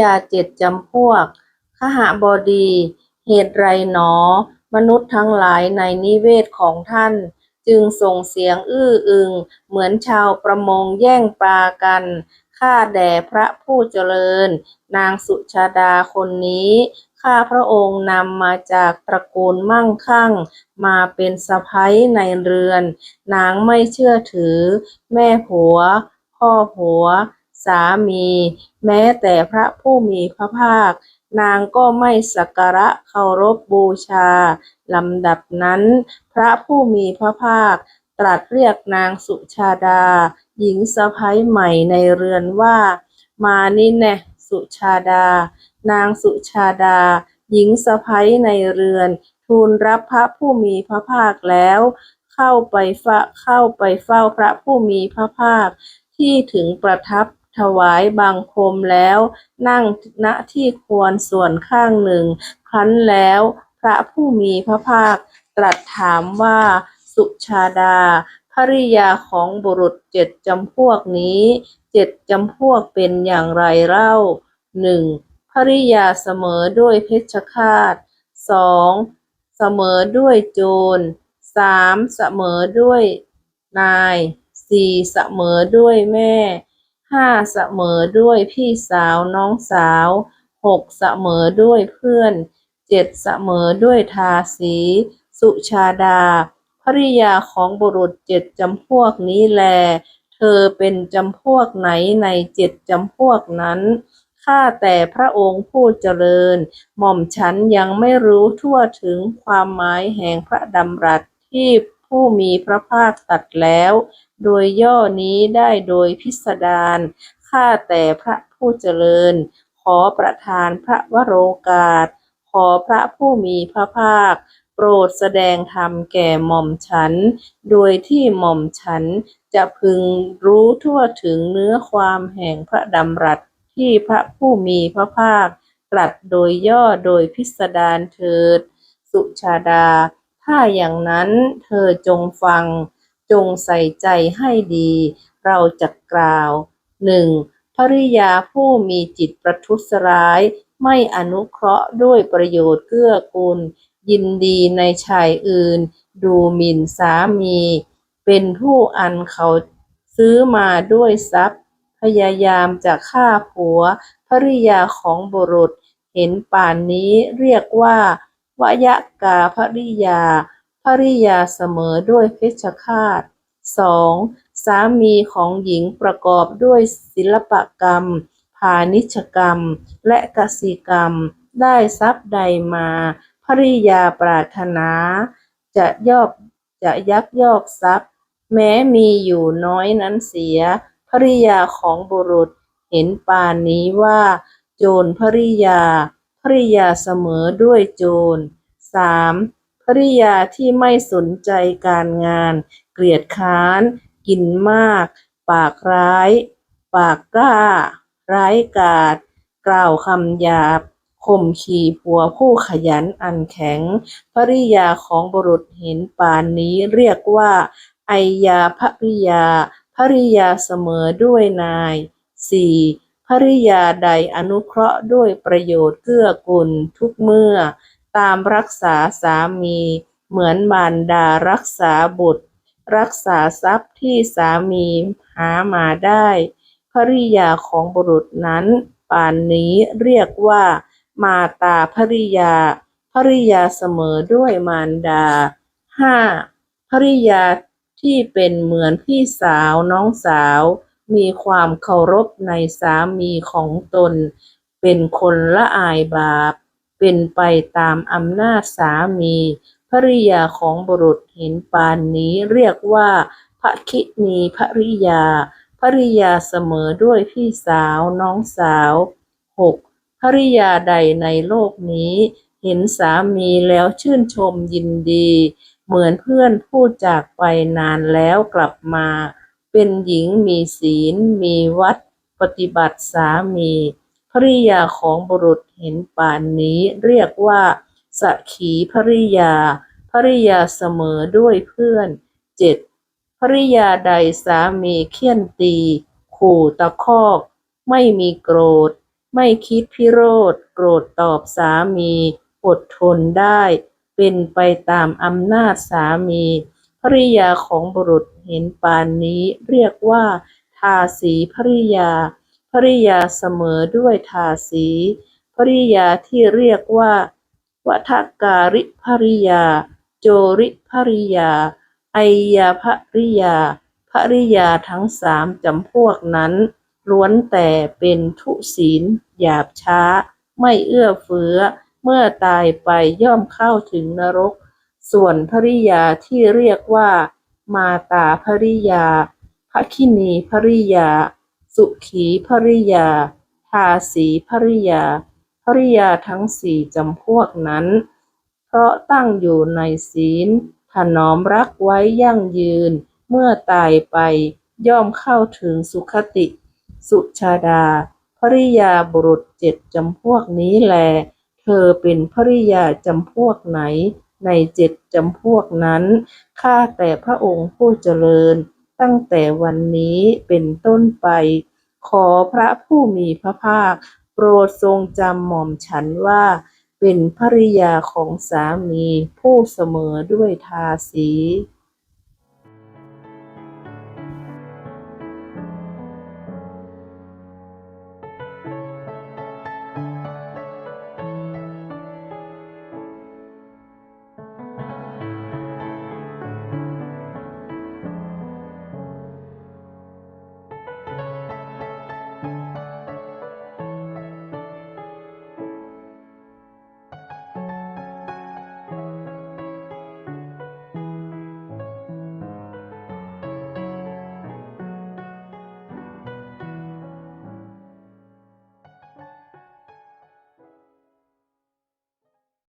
ยาเจ็ดจำพวก ขหบดี เหตุไรหนอ มนุษย์ทั้งหลายในนิเวศของท่าน จึงส่งเสียงอื้ออึง เหมือนชาวประมงแย่งปลากัน ข้าแด่พระผู้เจริญ นางสุชาดาคนนี้ ข้าพระองค์นำมาจากตระกูลมั่งคั่ง มาเป็นสะพ้ยในเรือน นางไม่เชื่อถือ แม่ผัว พ่อผัว สามี แม้แต่พระผู้มีพระภาค นางก็ไม่สักการะเคารพบูชาลำดับนั้น พระผู้มีพระภาค ตรัสเรียกนางสุชาดา หญิงสะพ้ยใหม่ในเรือนว่า มานี่แน่สุชาดา นางสุชาดา หญิงสะพ้ยในเรือน ทูลรับพระผู้มีพระภาคแล้ว เข้าไปเฝ้าเข้าไปเฝ้าพระผู้มีพระภาคที่ถึงประทับ ถวายบังคมแล้ว นั่งณที่ควรส่วนข้างหนึ่ง ครั้นแล้วพระผู้มีพระภาคตรัสถามว่าสุชาดาภริยาของบุรุษเจ็ดจำพวกนี้เจ็ดจำพวกเป็นอย่างไรเล่าหนึ่งภริยาเสมอด้วยเพชฌฆาตสองเสมอด้วยโจรสามเสมอด้วยนายสี่เสมอด้วยแม่ ห้าเสมอด้วยพี่สาวน้องสาวหกเสมอด้วยเพื่อนเจ็ดเสมอด้วยทาสี สุชาดาภริยาของบุรุษเจ็ดจำพวกนี้แล เธอเป็นจำพวกไหนในเจ็ดจำพวกนั้นข้าแต่พระองค์ผู้เจริญ หม่อมฉันยังไม่รู้ทั่วถึงความหมายแห่งพระดำรัสที่ผู้มีพระภาคตัดแล้ว โดยย่อนี้ได้โดยพิสดารข้าแต่พระผู้เจริญ ขอประทานพระวโรกาส ขอพระผู้มีพระภาค โปรดแสดงธรรมแก่หม่อมฉัน โดยที่หม่อมฉันจะพึงรู้ทั่วถึงเนื้อความแห่งพระดำรัสที่พระผู้มีพระภาค ตรัสโดยย่อโดยพิสดารเถิด สุชาดา ถ้าอย่างนั้นเธอจงฟัง จงใส่ใจให้ดี เราจะกล่าวหนึ่งภริยาผู้มีจิตประทุษร้าย ไม่อนุเคราะห์ด้วยประโยชน์เกื้อกูล ยินดีในชายอื่น ดูหมิ่นสามี เป็นผู้อันเขาซื้อมาด้วยทรัพย์ พยายามจะฆ่าผัวภริยาของบุรุษ เห็นป่านนี้เรียกว่าวยกาภริยา ภริยาเสมอด้วยเพชฌฆาตสองสามีของหญิงประกอบด้วยศิลปกรรม พาณิชกรรม และกสิกรรม ได้ทรัพย์ใดมาภริยาปรารถนา จะยอบจะยักยอกทรัพย์ แม้มีอยู่น้อยนั้นเสียภริยาของบุรุษเห็นปานนี้ว่า โจรภริยาภริยาเสมอด้วยโจรสาม ภริยาที่ไม่สนใจการงาน เกลียดค้าน กินมาก ปากร้าย ปากกล้า ร้ายกาจกล่าวคำหยาบข่มขีผัวผู้ขยันอันแข็ง ภริยาของบุรุษเห็นป่านนี้เรียกว่าไอยาภริยา ภริยาเสมอด้วยนายสี่ภริยาใดอนุเคราะห์ด้วยประโยชน์เกื้อกูลทุกเมื่อ ตามรักษาสามี เหมือนมารดารักษาบุตร รักษาทรัพย์ที่สามีหามาได้ภริยาของบุรุษนั้น ป่านนี้เรียกว่า มาตาภริยาภริยาเสมอด้วยมารดาห้าภริยาที่เป็นเหมือนพี่สาวน้องสาว มีความเคารพในสามีของตน เป็นคนละอายบาป เป็นไปตามอำนาจสามีภริยาของบุรุษเห็นปานนี้เรียกว่าภคินีภริยาภริยาเสมอด้วยพี่สาวน้องสาวหกภริยาใดในโลกนี้ เห็นสามีแล้วชื่นชมยินดี เหมือนเพื่อนผู้จากไปนานแล้วกลับมา เป็นหญิงมีศีล มีวัด ปฏิบัติสามี ภริยาของบุรุษเห็นป่านนี้เรียกว่าสกขีภริยาภริยาเสมอด้วยเพื่อนเจ็ดภริยาใดสามีเคี่ยนตี ขู่ตะคอก ไม่มีโกรธ ไม่คิดพิโรธ โกรธตอบสามี อดทนได้ เป็นไปตามอำนาจสามีภริยาของบุรุษเห็นปานนี้เรียกว่าทาสีภริยา ริยาเสมอด้วยทาสี ภริยาที่เรียกว่าวัฏการิภริยา โจริภริยาไอยาภริยาภริยาทั้งสามจำพวกนั้น ล้วนแต่เป็นทุศีล หยาบช้า ไม่เอื้อเฟื้อ เมื่อตายไปย่อมเข้าถึงนรก ส่วนภริยาที่เรียกว่า มาตาภริยาภคินีภริยา สุขีภริยา ทาสีภริยา ภริยาทั้งสี่จำพวกนั้น เพราะตั้งอยู่ในศีล ถนอมรักไว้ยั่งยืน เมื่อตายไปย่อมเข้าถึงสุคติ สุชาดา ภริยาบุรุษเจ็ดจำพวกนี้แล เธอเป็นภริยาจำพวกไหน ในเจ็ดจำพวกนั้น ข้าแต่พระองค์ผู้เจริญ ตั้งแต่วันนี้เป็นต้นไป ขอพระผู้มีพระภาค โปรดทรงจำหม่อมฉันว่า เป็นภริยาของสามีผู้เสมอด้วยทาสี